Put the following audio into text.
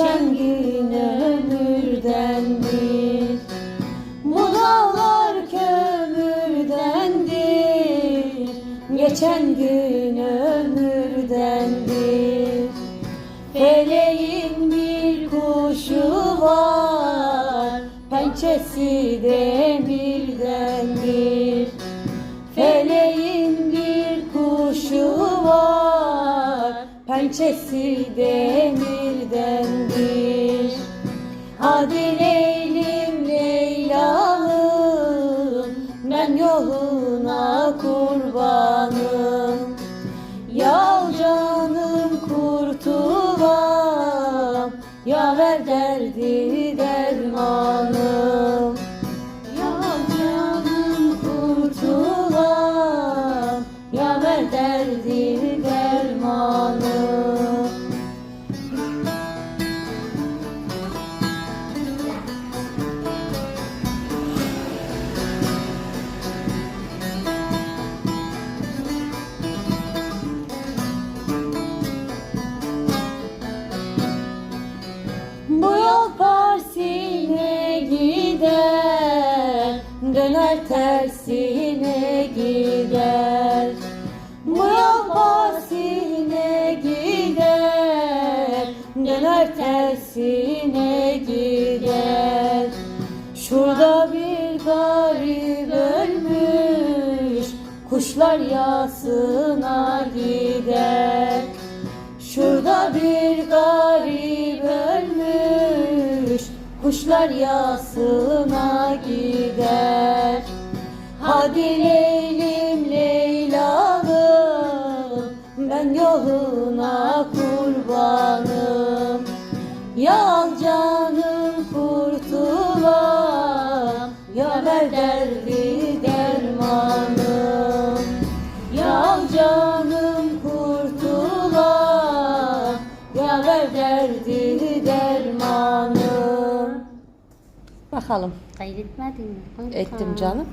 Geçen gün ömürdendir Bu dağlar kömürdendir Geçen gün ömürdendir Feleğin bir kuşu var Pençesi demirdendir Feleğin bir kuşu var Pençesi demirdendir kurbanım Ya canım kurtulam Ya ver derdi dermanım tersine gider. Bu yol gider. Döner tersine gider. Şurada bir garip ölmüş. Kuşlar yasına gider. Şurada bir garip ölmüş. Kuşlar yasına gider Hadi Leylim Leylalım Ben yoluna kurbanım. Ya canım kurtulam Ya ver derdi dermanım. Ya canım kurtulam Ya ver derdi dermanım. Bakalım. Kaydetmedin mi? ettim canım